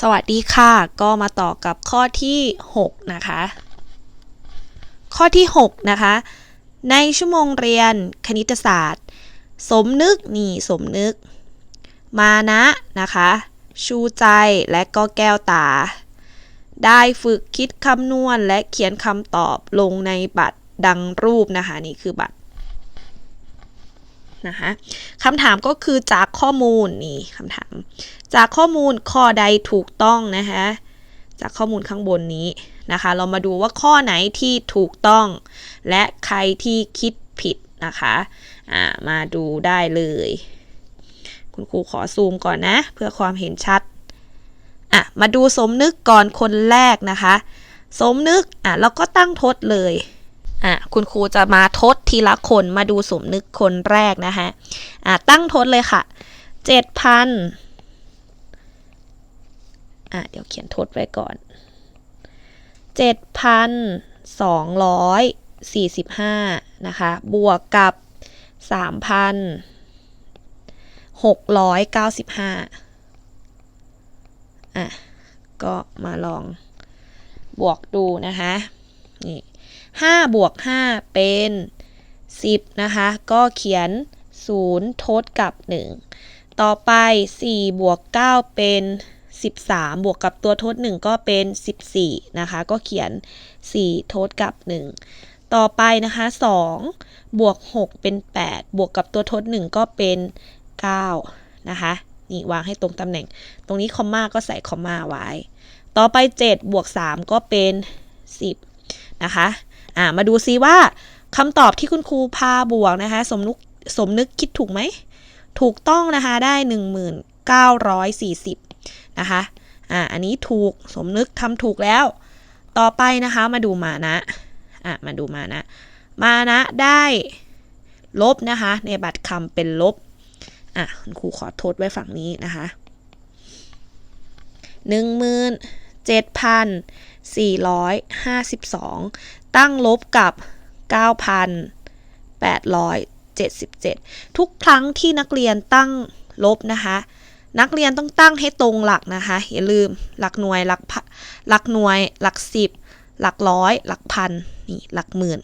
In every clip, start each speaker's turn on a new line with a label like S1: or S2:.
S1: สวัสดีค่ะ ก็มาต่อกับข้อที่ 6 นะคะ ข้อที่ 6 นะคะ ในชั่วโมงเรียนคณิตศาสตร์ สมนึกนี่สมนึก มานะนะคะ ชูใจและก็แก้วตา ได้ฝึกคิดคำนวณและเขียนคำตอบลงในบัตรดังรูปนะคะ นี่คือบัตรนะคะคำถามก็คือจากข้อมูลนี่คำถาม จากข้อมูลข้อใดถูกต้องนะคะจากข้อมูลข้างบนนี้นะคะ เรามาดูว่าข้อไหนที่ถูกต้อง และใครที่คิดผิดนะคะอ่ามาดูได้เลย คุณครูขอซูมก่อนนะ เพื่อความเห็นชัดอะมาดูสมนึกก่อนคนแรกนะคะ สมนึกอะเราก็ตั้งทดเลยอะคุณครูจะมาทดทีละคนมาดูสมนึกคนแรกนะคะอะตั้งทดเลยค่ะ 7,000 อะเดี๋ยวเขียนทดไว้ก่อน 7,245 นะคะ บวกกับ 3,695 อะ ก็มาลองบวกดูนะคะ นี่5บวก 5 เป็น 10 นะคะ ก็เขียน 0 ทดกับ 1 ต่อไป 4 บวก 9 เป็น 13 บวกกับตัวทด 1 ก็เป็น 14 นะคะ ก็เขียน4ทดกับ 1 ต่อไปนะคะ 2 บวก 6 เป็น 8 บวกกับตัวทด 1 ก็เป็น 9 นะคะ นี่วางให้ตรงตำแหน่ง ตรงนี้คอมมาก็ใส่คอมมาไว้ ต่อไป 7 บวก 3 ก็เป็น 10 นะคะ อ่า มาดูซิว่าคำตอบที่คุณครูพาบวกนะคะ สมนึกสมนึกคิดถูกไหม ถูกต้องนะคะได้ 1940 นะคะ อ่า อันนี้ถูกสมนึกทำถูกแล้ว ต่อไปนะคะมาดูมานะ อะมาดูมานะ มานะได้ลบนะคะ ในบัตรคำเป็นลบ อะคุณครูขอโทษไว้ฝั่งนี้นะคะ17,452ตั้งลบกับ9,877ทุกครั้งที่นักเรียนตั้งลบนะคะ นักเรียนต้องตั้งให้ตรงหลักนะคะ อย่าลืมหลักหน่วยหลักหลักหน่วย หลักสิบหลักร้อย หลักพันนี่หลักหมื่น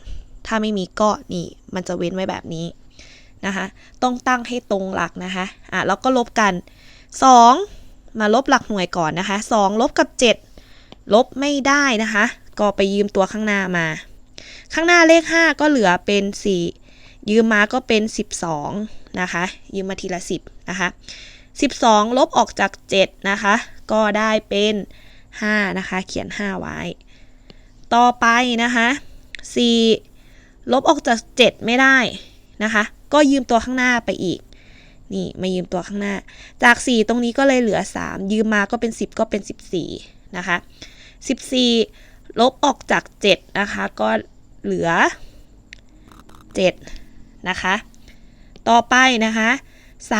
S1: ถ้าไม่มีก็นี่มันจะเว้นไว้แบบนี้นะคะต้องตั้งให้ตรงหลักนะคะอะแล้วก็ลบกัน 2 มาลบหลักหน่วยก่อนนะคะ 2 ลบกับ 7 ลบไม่ได้นะคะ ก็ไปยืมตัวข้างหน้ามา ข้างหน้าเลข 5 ก็เหลือเป็น 4 ยืมมาก็เป็น 12 นะคะ ยืมมาทีละ 10 นะคะ 12 ลบออกจาก 7 นะคะ ก็ได้เป็น 5 นะคะ เขียน 5 ไว้ ต่อไปนะคะ 4 ลบออกจาก 7 ไม่ได้นะคะ ก็ยืมตัวข้างหน้าไปอีก นี่มายืมตัวข้างหน้า จาก 4 ตรงนี้ก็เลยเหลือ 3 ยืมมาก็เป็น 10 ก็เป็น 14 นะคะ 14 ลบออกจาก 7 นะคะ ก็เหลือ 7 นะคะ ต่อไปนะคะ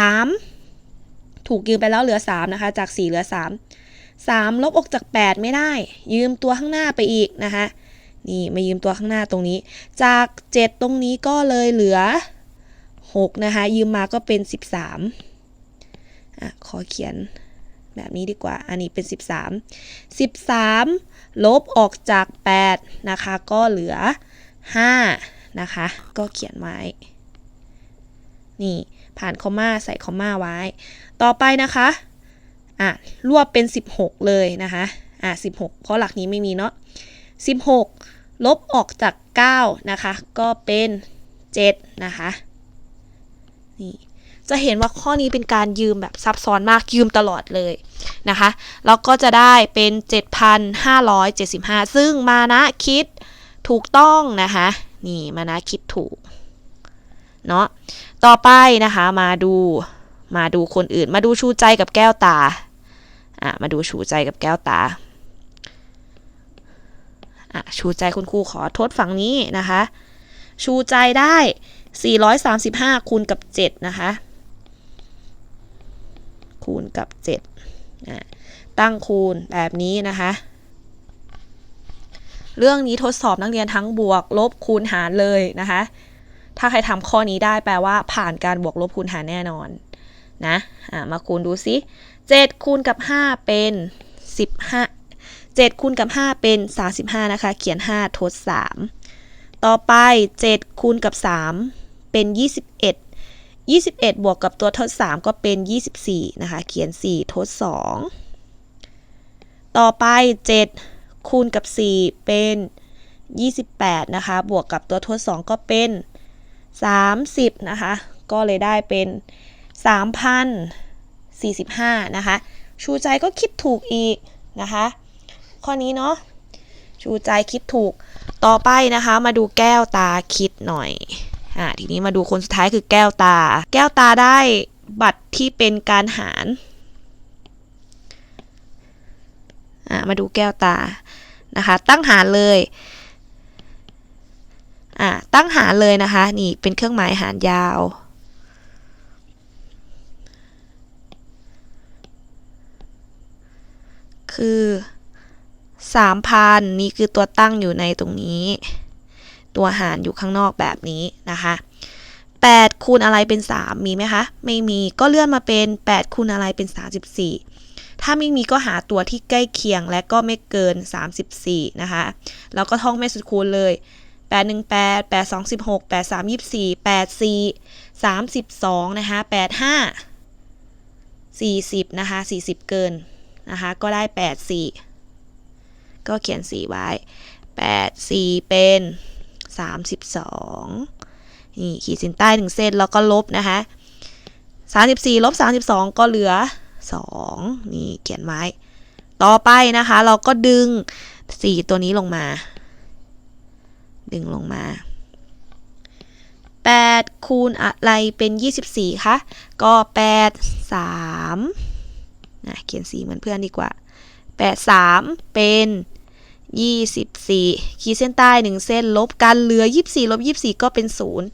S1: 3 ถูกยืมไปแล้วเหลือ 3 นะคะ จาก 4 เหลือ 3 3 ลบออกจาก 8 ไม่ได้ ยืมตัวข้างหน้าไปอีกนะคะนี่มายืมตัวข้างหน้าตรงนี้ จาก 7 ตรงนี้ก็เลยเหลือ 6 นะคะ ยืมมาก็เป็น 13อะขอเขียนแบบนี้ดีกว่า อันนี้เป็น 13 13 ลบออกจาก 8 นะคะ ก็เหลือ 5 นะคะ ก็เขียนไว้ นี่ ผ่านคอมมาใส่คอมมาไว้ ต่อไปนะคะอะรวบเป็น 16 เลยนะคะอะ16 เพราะหลักนี้ไม่มีเนาะ16 ลบออกจาก 9 นะคะ ก็เป็น 7 นะคะนี่จะเห็นว่าข้อนี้เป็นการยืมแบบซับซ้อนมากยืมตลอดเลยนะคะ แล้วก็จะได้เป็น 7,575 ซึ่งมานะคิดถูกต้องนะคะ นี่มานะคิดถูก เนาะ ต่อไปนะคะมาดูมาดูคนอื่น มาดูชูใจกับแก้วตาอะมาดูชูใจกับแก้วตาอะชูใจคุณครูขอทดฝั่งนี้นะคะ ชูใจได้ 435 คูณกับ 7 นะคะ คูณกับ7อะตั้งคูณแบบนี้นะคะ เรื่องนี้ทดสอบนักเรียนทั้งบวกลบคูณหารเลยนะคะ ถ้าใครทำข้อนี้ได้แปลว่าผ่านการบวกลบคูณหารแน่นอนนะะมาคูณดูซิ7คูณกับ 5 เป็น 15 7คูณกับ 5 เป็น 35 นะคะ เขียน 5 ทด 3 ต่อไป 7คูณกับ 3 เป็น 21 21 บวกกับตัวทด 3 ก็เป็น 24 นะคะ เขียน 4 ทด 2 ต่อไป 7 คูณกับ 4 เป็น 28 นะคะ บวกกับตัวทด 2 ก็เป็น 30 นะคะ ก็เลยได้เป็น 3,045 นะคะ ชูใจก็คิดถูกอีกนะคะ ข้อนี้เนาะ ชูใจคิดถูก ต่อไปนะคะมาดูแก้วตาคิดหน่อย อ่า ทีนี้มาดูคนสุดท้ายคือแก้วตา แก้วตาได้บัตรที่เป็นการหาร อ่า มาดูแก้วตา นะคะ ตั้งหารเลย อ่าตั้งหารเลยนะคะ นี่เป็นเครื่องหมายหารยาว คือ3,000นี่คือตัวตั้งอยู่ในตรงนี้ ตัวหารอยู่ข้างนอกแบบนี้นะคะ8คูณอะไรเป็น 3 มีไหมคะ ไม่มีก็เลื่อนมาเป็น 8คูณอะไรเป็น 34 ถ้าไม่มีก็หาตัวที่ใกล้เคียงและก็ไม่เกิน 34 นะคะ แล้วก็ท่องแม่สุดคูณเลย 8 1 8 8 2 16 8 3 24 8 4 32นะคะ8 5 40นะคะ40 เกินนะคะก็ได้ 8 4 ก็เขียน 4 ไว้ 8 4 เป็น 32 นี่ขีดเส้นใต้หนึ่งเส้นแล้วก็ลบนะคะ 34ลบ32 ก็เหลือ 2 นี่เขียนไว้ ต่อไปนะคะ เราก็ดึง 4 ตัวนี้ลงมา ดึงลงมา 8 คูณอะไรเป็น 24 คะ ก็ 8 3นะเขียน4เหมือนเพื่อนดีกว่า 8 3 เป็น 24 ขีดเส้นใต้ 1 เส้นลบกันเหลือ 24ลบ24 ก็เป็น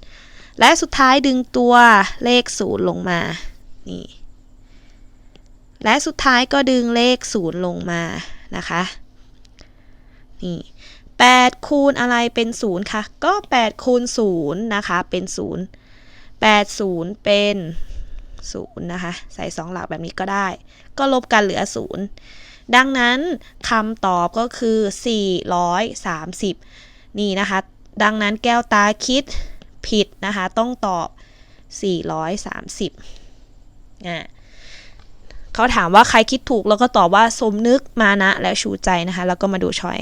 S1: 0 และสุดท้ายดึงตัวเลข 0 ลงมา นี่ และสุดท้ายก็ดึงเลข 0 ลงมานะคะ นี่ 8 คูณอะไรเป็น0คะก็ 8 คูณ0นะคะเป็น0 8 0เป็น0นะคะใส่2หลักแบบนี้ก็ได้ ก็ลบกันเหลือ0ดังนั้นคำตอบก็คือ 430 นี่นะคะ ดังนั้นแก้วตาคิดผิดนะคะ ต้องตอบ 430อะเขาถามว่าใครคิดถูกแล้วก็ตอบว่าสมนึกมานะ และชูใจนะคะ แล้วก็มาดูช้อย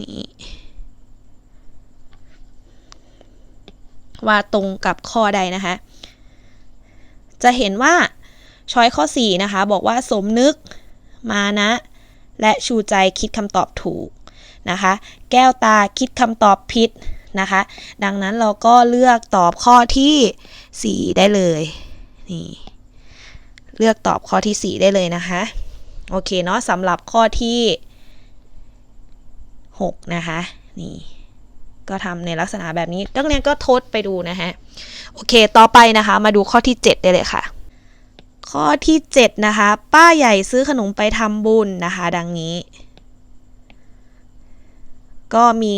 S1: นี่ว่าตรงกับข้อใดนะคะ จะเห็นว่าช้อยข้อ 4 นะคะ บอกว่าสมนึกมานะ และชูใจคิดคำตอบถูกนะคะ แก้วตาคิดคำตอบผิดนะคะ ดังนั้นเราก็เลือกตอบข้อที่ 4 ได้เลยนี่เลือกตอบข้อที่ 4 ได้เลยนะคะ โอเคเนาะสำหรับข้อที่ 6 นะคะ นี่ก็ทำในลักษณะแบบนี้นักเรียนก็ทดไปดูนะคะโอเค ต่อไปนะคะ มาดูข้อที่ 7 ได้เลยค่ะ ข้อที่ 7 นะคะ ป้าใหญ่ซื้อขนมไปทำบุญนะคะ ดังนี้ ก็มี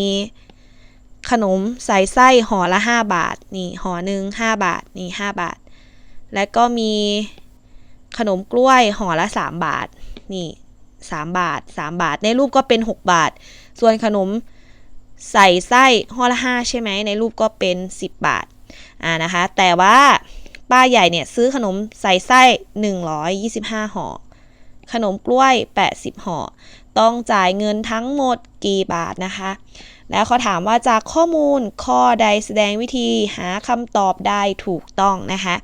S1: ขนมใส่ไส้ห่อละ 5 บาท นี่ห่อหนึ่ง5บาท นี่ 5 บาท และก็มีขนมกล้วยห่อละ 3 บาท นี่ 3 บาท 3 บาท ในรูปก็เป็น 6 บาท ส่วนขนมใส่ไส้ห่อละ5ใช่ไหมในรูปก็เป็น 10 บาทอ่านะคะ แต่ว่าป้าใหญ่เนี่ยซื้อขนมใส่ไส้ 125ห่อขนมกล้วย 80ห่อต้องจ่ายเงินทั้งหมดกี่บาทนะคะ แล้วเขาถามว่าจากข้อมูลข้อใดแสดงวิธีหาคำตอบได้ถูกต้องนะคะ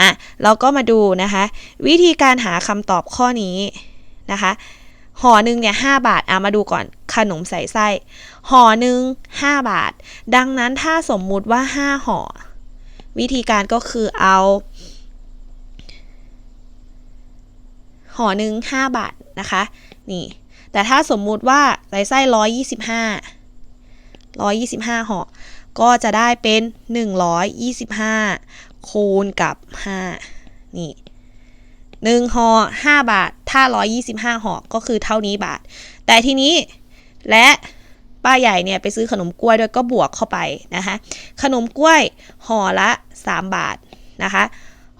S1: อะเราก็มาดูนะคะ วิธีการหาคำตอบข้อนี้นะคะ ห่อหนึ่งเนี่ยห้าบาทเอะมาดูก่อนขนมใส่ไส้ห่อหนึ่งห้าบาท ดังนั้นถ้าสมมุติว่าห้าห่อ วิธีการก็คือเอาห่อหนึ่งห้าบาทนะคะนี่แต่ถ้าสมมุติว่าใส่ไส้ร้อยยี่สิบห้าร้อยยี่สิบห้าห่อก็จะได้เป็นหนึ่งร้อยยี่สิบห้าคูณกับห้านี่ หนึ่งห่อห้าบาท ถ้าร้อยยี่สิบห้าห่อก็คือเท่านี้บาท แต่ทีนี้และป้าใหญ่เนี่ยไปซื้อขนมกล้วยด้วยก็บวกเข้าไปนะคะขนมกล้วยห่อละ 3 บาทนะคะ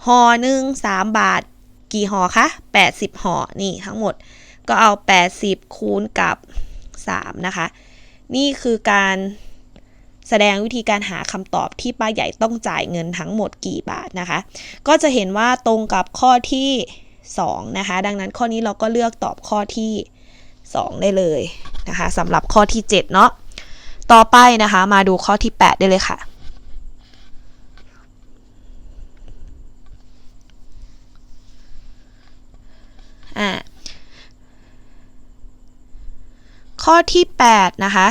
S1: ห่อหนึ่ง3บาท กี่ห่อคะ80ห่อนี่ทั้งหมดก็เอา 80 คูณกับ 3 นะคะ นี่คือการ แสดงวิธีการหาคำตอบที่ป้าใหญ่ต้องจ่ายเงินทั้งหมดกี่บาทนะคะ ก็จะเห็นว่าตรงกับข้อที่ 2 นะคะ ดังนั้นข้อนี้เราก็เลือกตอบข้อที่ 2 ได้เลยนะคะสำหรับข้อที่ 7 เนาะต่อไปนะคะมาดูข้อที่ 8 ได้เลยค่ะอ่าข้อที่ 8 นะคะ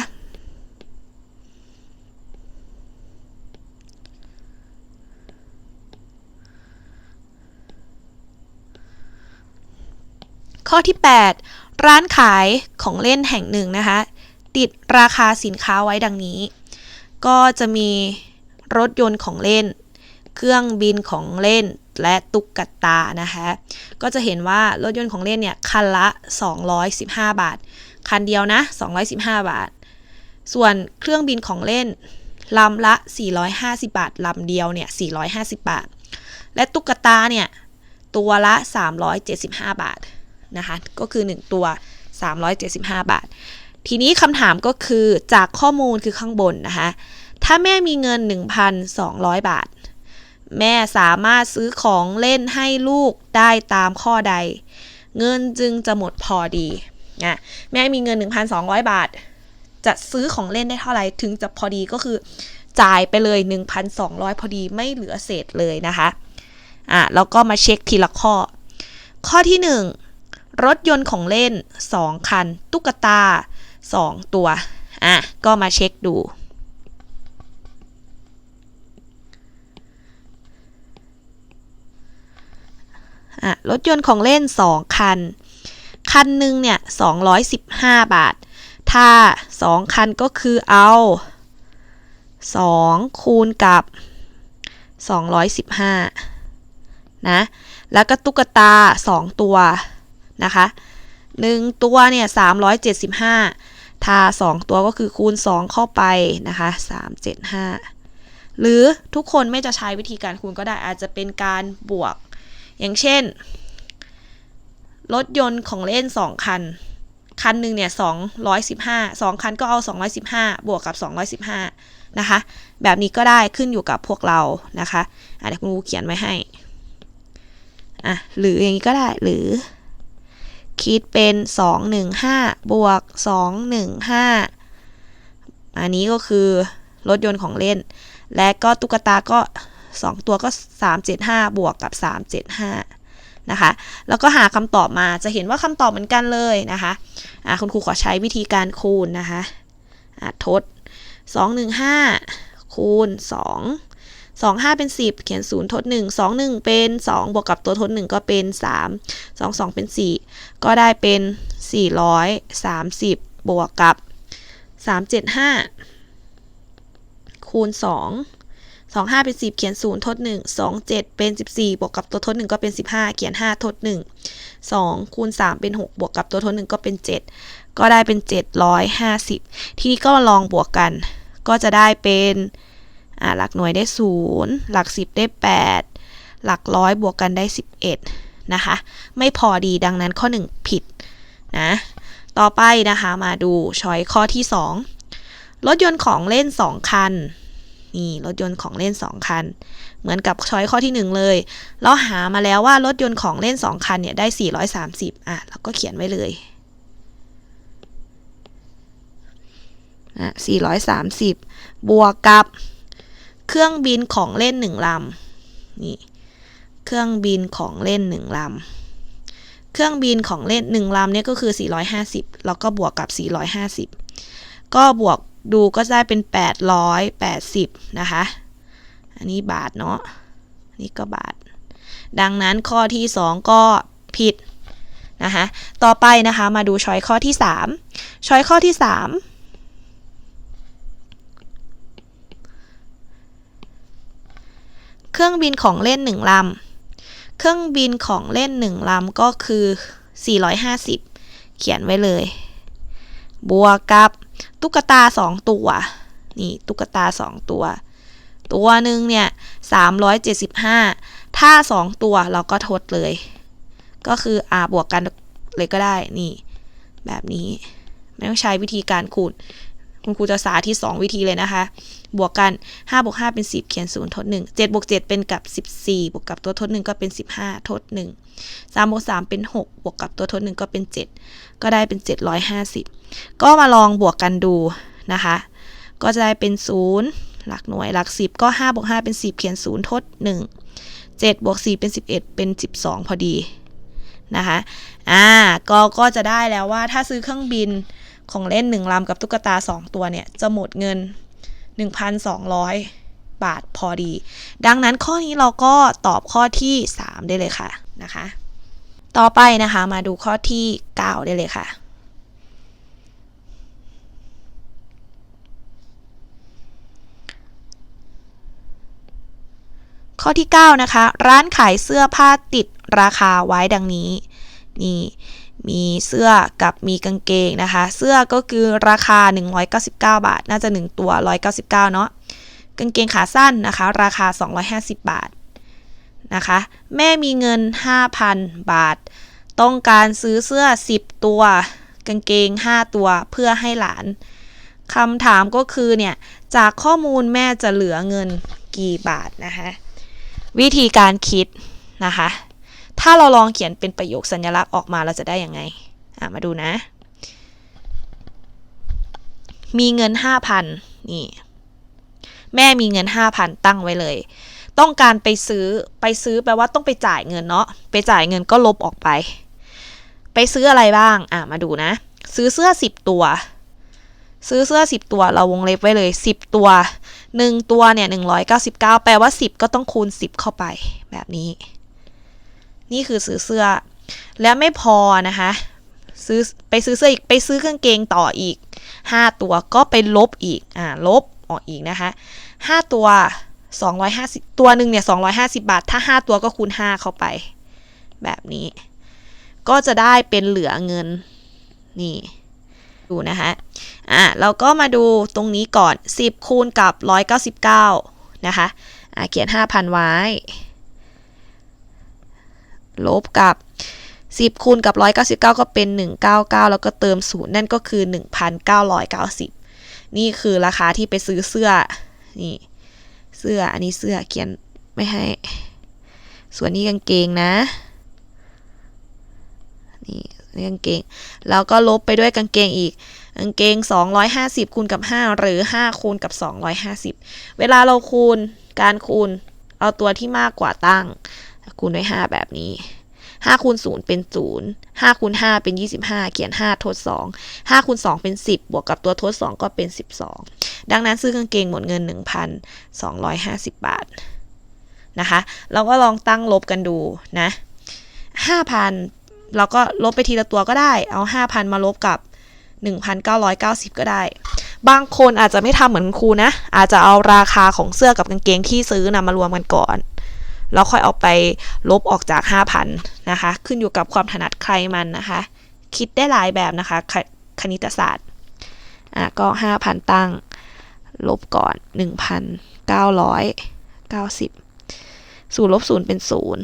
S1: ข้อที่ 8 ร้านขายของเล่นแห่งหนึ่งนะคะ ติดราคาสินค้าไว้ดังนี้ ก็จะมีรถยนต์ของเล่น เครื่องบินของเล่นและตุ๊กตานะคะ ก็จะเห็นว่ารถยนต์ของเล่นเนี่ยคันละ 215 บาท คันเดียวนะ 215 บาท ส่วนเครื่องบินของเล่นลำละ 450 บาทลำเดียวเนี่ย 450 บาท และตุ๊กตาเนี่ย ตัวละ 375 บาท นะคะ ก็คือ 1 ตัว 375 บาท ทีนี้คำถามก็คือจากข้อมูลคือข้างบนนะคะ ถ้าแม่มีเงิน 1,200 บาท แม่สามารถซื้อของเล่นให้ลูกได้ตามข้อใด เงินจึงจะหมดพอดีนะแม่มีเงิน 1,200 บาท จะซื้อของเล่นได้เท่าไหร่ถึงจะพอดีก็คือจ่ายไปเลย 1,200 พอดีไม่เหลือเศษเลยนะคะอะแล้วก็มาเช็คทีละข้อ ข้อที่ 1 รถยนต์ของเล่น 2 คัน ตุ๊กตา 2 ตัว อะ ก็มาเช็คดู อะ รถยนต์ของเล่น 2 คัน คันหนึ่งเนี่ย 215 บาท ถ้า 2 คันก็คือเอา 2 คูณกับ 215 นะ แล้วก็ตุ๊กตา 2 ตัว นะคะ1ตัวเนี่ย375ถ้า2 ตัวก็คือคูณ 2 เข้าไปนะคะ375 หรือทุกคนไม่จะใช้วิธีการคูณก็ได้อาจจะเป็นการบวก อย่างเช่น รถยนต์ของเล่น 2 คัน คันหนึ่งเนี่ย215 2 คันก็เอา 215 บวกกับ 215 นะคะ แบบนี้ก็ได้ขึ้นอยู่กับพวกเรานะคะอะเดี๋ยวคุณครูเขียนไว้ให้อะหรืออย่างนี้ก็ได้หรือ คิดเป็น 215 บวก 215 อันนี้ก็คือรถยนต์ของเล่น และก็ตุ๊กตาก็ 2 ตัวก็ 375 บวกกับ 375 นะคะ แล้วก็หาคำตอบมาจะเห็นว่าคำตอบเหมือนกันเลยนะคะะคุณครูขอใช้วิธีการคูณนะคะอะทด 215 คูณ 2 2 5 เป็น 10 เขียน 0 ทด 1 2 1 เป็น 2 บวกกับตัวทด 1 ก็เป็น 3 2 2 เป็น4 ก็ได้เป็น 430 บวกกับ 375 คูณ 2 2 5 เป็น 10 เขียน 0 ทด 1 2 7 เป็น 14 บวกกับตัวทด 1 ก็เป็น 15 เขียน 5 ทด 1 2 คูณ 3 เป็น 6 บวกกับตัวทด 1 ก็เป็น 7 ก็ได้เป็น 750 ทีนี้ก็ลองบวกกัน ก็จะได้เป็นหลักหน่วยได้ 0 หลัก 10 ได้ 8 หลักร้อยบวกกันได้ 11 นะคะ ไม่พอดีดังนั้นข้อ 1 ผิดนะต่อไปนะคะมาดูช้อยข้อที่ 2 รถยนต์ของเล่น 2 คันนี่รถยนต์ของเล่น 2 คัน เหมือนกับช้อยข้อที่ 1 เลย เราหามาแล้วว่ารถยนต์ของเล่น 2 คันเนี่ยได้ 430 อะเราก็เขียนไว้เลยอะ430 บวกกับเครื่องบินของเล่น 1ลำนี่ เครื่องบินของเล่น 1 ลำ เครื่องบินของเล่น 1 ลำเนี่ยก็คือ 450 แล้วก็บวกกับ 450 ก็บวกดูก็ได้เป็น 880 นะคะ อันนี้บาทเนาะอันนี้ก็บาท ดังนั้นข้อที่ 2 ก็ผิดนะคะ ต่อไปนะคะมาดูช้อยข้อที่ 3 ช้อยข้อที่3เครื่องบินของเล่น1ลำ เครื่องบินของเล่น1ลำก็คือ 450 เขียนไว้เลย บวกกับตุ๊กตา2ตัว นี่ตุ๊กตา2ตัว ตัวหนึ่งเนี่ย 375 ถ้า2ตัวเราก็ทดเลย ก็คืออ่าบวกกันเลยก็ได้ นี่ แบบนี้ ไม่ต้องใช้วิธีการคูณ คุณครูจะสาธิต2วิธีเลยนะคะ บวกกัน5บวก5เป็น 10 เขียน0ทด1 7บวก7เป็นกับ 14 บวกกับตัวทด1ก็เป็น 15 ทด1 3บวก3เป็น 6 บวกกับตัวทด1ก็เป็น 7 ก็ได้เป็น 750 ก็มาลองบวกกันดูนะคะ ก็จะได้เป็น 0 หลักหน่วยหลัก 10 ก็5บวก5เป็น 10 เขียน0ทด1 7บวก4เป็น 11 เป็น 12 พอดีนะคะ อ่า ก็ ก็จะได้แล้วว่าถ้าซื้อเครื่องบิน ของเล่น 1ลำกับตุ๊กตา 2 ตัวเนี่ย จะหมดเงิน 1,200 บาทพอดี ดังนั้นข้อนี้เราก็ตอบข้อที่ 3 ได้เลยค่ะนะคะ ต่อไปนะคะมาดูข้อที่ 9 ได้เลยค่ะข้อที่ 9 นะคะ ร้านขายเสื้อผ้าติดราคาไว้ดังนี้ นี่ มีเสื้อกับมีกางเกงนะคะ เสื้อก็คือราคา 199 บาท น่าจะ 1 ตัว 199 เนาะกางเกงขาสั้นนะคะ ราคา 250 บาทนะคะ แม่มีเงิน 5,000 บาท ต้องการซื้อเสื้อ 10 ตัว กางเกง 5 ตัวเพื่อให้หลานคำถามก็คือเนี่ย จากข้อมูลแม่จะเหลือเงินกี่บาทนะคะ วิธีการคิดนะคะ ถ้าเราลองเขียนเป็นประโยคสัญลักษณ์ออกมาเราจะได้ยังไงอะมาดูนะ มีเงิน 5,000 นี่ แม่มีเงิน 5,000 ตั้งไว้เลย ต้องการไปซื้อไปซื้อแปลว่าต้องไปจ่ายเงินเนาะไปจ่ายเงินก็ลบออกไป ไปซื้ออะไรบ้างอะมาดูนะ ซื้อเสื้อ 10 ตัว ซื้อเสื้อ 10 ตัวเราวงเล็บไว้เลย 10 ตัว 1 ตัวเนี่ย199 แปลว่า 10 ก็ต้องคูณ 10 เข้าไปแบบนี้ นี่คือซื้อเสื้อ และไม่พอนะคะซื้อไปซื้อเสื้ออีกไปซื้อกางเกงต่ออีก 5 ตัวก็ไปลบอีกอ่าลบออกอีกนะคะ 5 ตัว 250 ตัวหนึ่งเนี่ย 250 บาท ถ้า 5 ตัวก็คูณ 5 เข้าไป แบบนี้ ก็จะได้เป็นเหลือเงิน นี่ ดูนะคะอะเราก็มาดูตรงนี้ก่อน 10 คูณกับ 199 นะคะอะเขียน 5,000 ไว้ ลบกับ 10 คูณกับ 199 ก็เป็น 199 แล้วก็เติม0นั่นก็คือ 1,990 นี่คือราคาที่ไปซื้อเสื้อ นี่ เสื้อ อันนี้เสื้อเขียนไม่ให้ ส่วนนี้กางเกงนะนี่นี่กางเกง แล้วก็ลบไปด้วยกางเกงอีกกางเกง 250คูณกับ 5 หรือ 5คูณกับ 250 เวลาเราคูณการคูณ เอาตัวที่มากกว่าตั้ง คูณด้วย 5 แบบนี้5คูณ0เป็น 0 5คูณ5เป็น 25 เขียน 5 ทด 2 5คูณ2เป็น 10 บวกกับตัวทด 2 ก็เป็น 12 ดังนั้นซื้อกางเกงหมดเงิน 1,250 บาทนะคะ เราก็ลองตั้งลบกันดูนะ 5,000 เราก็ลบไปทีละตัวก็ได้ เอา 5,000 มาลบกับ 1,990 ก็ได้ บางคนอาจจะไม่ทำเหมือนครูนะ อาจจะเอาราคาของเสื้อกับกางเกงที่ซื้อนะมารวมกันก่อน แล้วค่อยเอาไปลบออกจาก 5,000 นะคะ ขึ้นอยู่กับความถนัดใครมันนะคะ คิดได้หลายแบบนะคะคคณิตศาสตร์อะก็ 5,000 ตั้ง ลบก่อน 1,990 ศูนย์ลบศูนย์เป็นศูนย์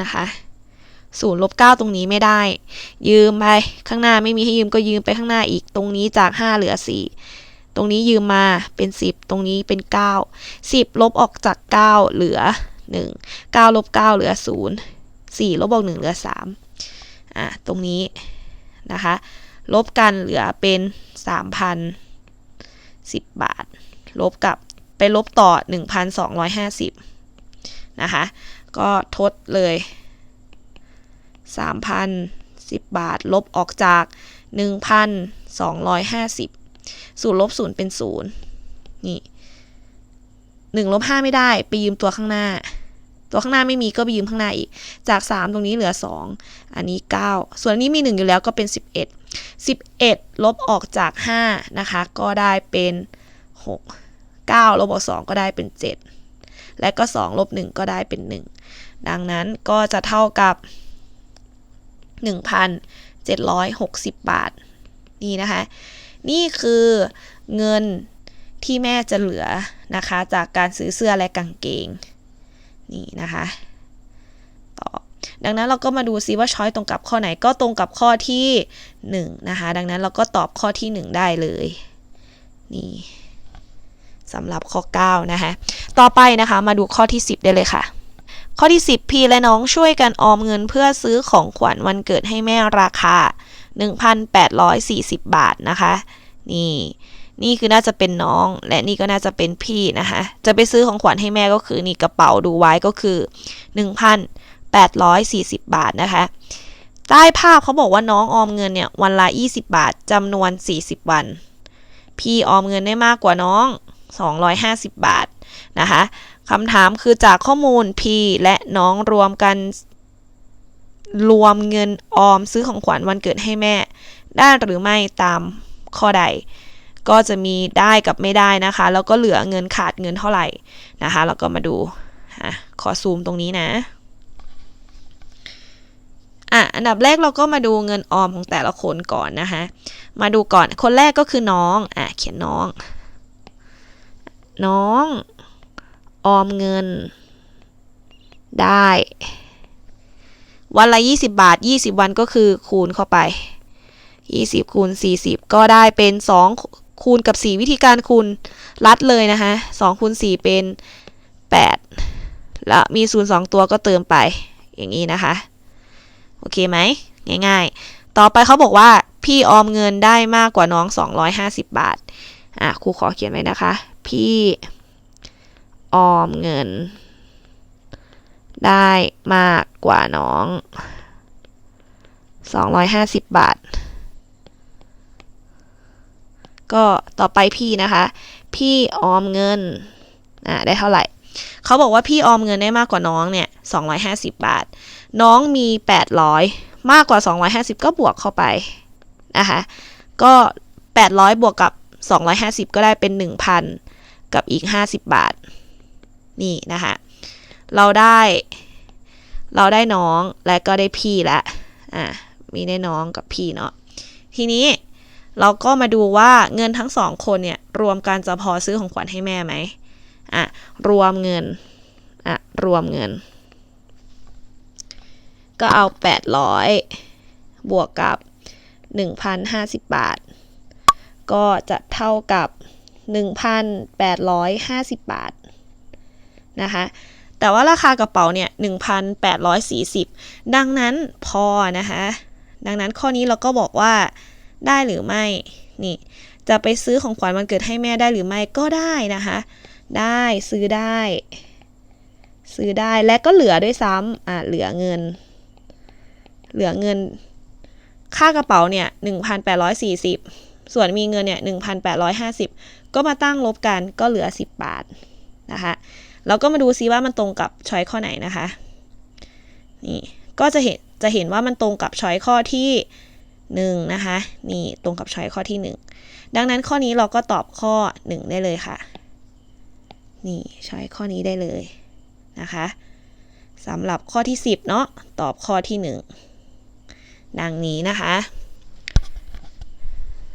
S1: นะคะศูนย์ลบเก้าตรงนี้ไม่ได้ ยืมไปข้างหน้าไม่มีให้ยืมก็ยืมไปข้างหน้าอีก ตรงนี้จาก5เหลือ4ตรงนี้ยืมมาเป็น10ตรงนี้เป็น9 10ลบออกจาก9เหลือ 1 9ลบ9เหลือ 0 4ลบออก1เหลือ3อะตรงนี้นะคะ ลบกันเหลือเป็น 3,010 บาท ลบกับไปลบต่อ 1,250 นะคะ ก็ทดเลย 3,010 บาท ลบออกจาก 1,250 ศูนย์ลบศูนย์เป็นศูนย์นี่หนึ่งลบห้าไม่ได้ ไปยืมตัวข้างหน้า ตัวข้างหน้าไม่มีก็ไปยืมข้างหน้าอีก จาก 3 ตรงนี้เหลือ 2 อันนี้ 9 ส่วนอันนี้มี 1 อยู่แล้วก็เป็น 11 11 ลบออกจาก 5 นะคะ ก็ได้เป็น 6 9 ลบออก 2 ก็ได้เป็น 7 และก็ 2 ลบ 1 ก็ได้เป็น 1 ดังนั้นก็จะเท่ากับ 1,760 บาท นี่นะคะ นี่คือเงินที่แม่จะเหลือนะคะ จากการซื้อเสื้อและกางเกง นี่นะคะต่อดังนั้นเราก็มาดูซิว่าช้อยตรงกับข้อไหนก็ตรงกับข้อที่1นะคะดังนั้นเราก็ตอบข้อที่ 1 ได้เลยนี่สำหรับข้อ9นะคะต่อไปนะคะมาดูข้อที่ 10 ได้เลยค่ะ ข้อที่ 10 พี่และน้องช่วยกันออมเงินเพื่อซื้อของขวัญวันเกิดให้แม่ราคา 1,840 บาทนะคะ นี่ นี่คือน่าจะเป็นน้อง และนี่ก็น่าจะเป็นพี่นะคะ จะไปซื้อของขวัญให้แม่ก็คือนี่กระเป๋าดูไว้ก็คือ 1,840 บาทนะคะ ใต้ภาพเขาบอกว่าน้องออมเงินเนี่ยวันละ 20 บาทจำนวน 40 วัน พี่ออมเงินได้มากกว่าน้อง 250 บาทนะคะคำถามคือจากข้อมูลพี่และน้องรวมกันรวมเงินออมซื้อของขวัญวันเกิดให้แม่ ได้หรือไม่ตามข้อใด ก็จะมีได้กับไม่ได้นะคะ แล้วก็เหลือเงินขาดเงินเท่าไหร่นะคะแล้วก็มาดูอขอซูมตรงนี้นะอะอันดับแรกเราก็มาดูเงินออมของแต่ละคนก่อนนะคะมาดูก่อนคนแรกก็คือน้องอะเขียนน้อง น้อง ออมเงิน ได้ วันละ 20 บาท 20 วันก็คือคูณเข้าไป 20คูณ40 ก็ได้เป็น 2 คูณกับ 4 วิธีการคูณรัดเลยนะคะ2คูณ4เป็น 8 แล้วมี 0 2 ตัวก็เติมไปอย่างนี้นะคะ โอเคไหมง่ายๆ ต่อไปเขาบอกว่าพี่ออมเงินได้มากกว่าน้อง 250 บาท อะครูขอเขียนไว้นะคะ พี่ออมเงิน ได้มากกว่าน้อง 250 บาท ก็ต่อไปพี่นะคะ พี่ออมเงินอะได้เท่าไหร่เขาบอกว่าพี่ออมเงินได้มากกว่าน้องเนี่ย250 บาท น้องมี 800 มากกว่า 250 ก็บวกเข้าไปนะคะก็ 800 บวกกับ 250 ก็ได้เป็น 1,000 กับอีก 50 บาท นี่นะคะเราได้ เราได้น้องและก็ได้พี่ละอะมีได้น้องกับพี่เนาะทีนี้ เราก็มาดูว่าเงินทั้งสองคนเนี่ยรวมกันจะพอซื้อของขวัญให้แม่ไหมอะรวมเงินอะรวมเงิน ก็เอา 800 บวกกับ 1,050 บาท ก็จะเท่ากับ 1,850 บาทนะคะแต่ว่าราคากระเป๋าเนี่ย 1,840 ดังนั้นพอนะคะ ดังนั้นข้อนี้เราก็บอกว่า ได้หรือไม่นี่จะไปซื้อของขวัญวันเกิดให้แม่ได้หรือไม่ก็ได้นะคะ ได้ซื้อได้ ซื้อได้และก็เหลือด้วยซ้ำอะเหลือเงิน เหลือเงิน ค่ากระเป๋าเนี่ย1,840 ส่วนมีเงินเนี่ย1,850 ก็มาตั้งลบกันก็เหลือ 10 บาทนะคะแล้วก็มาดูซิว่ามันตรงกับช้อยข้อไหนนะคะนี่ก็จะเห็นจะเห็นว่ามันตรงกับช้อยข้อที่ 1นะคะ นี่ตรงกับช้อยข้อที่ 1 ดังนั้นข้อนี้เราก็ตอบข้อ 1 ได้เลยค่ะ นี่ช้อยข้อนี้ได้เลยนะคะสำหรับข้อที่ 10 เนาะตอบข้อที่ 1 ดังนี้นะคะ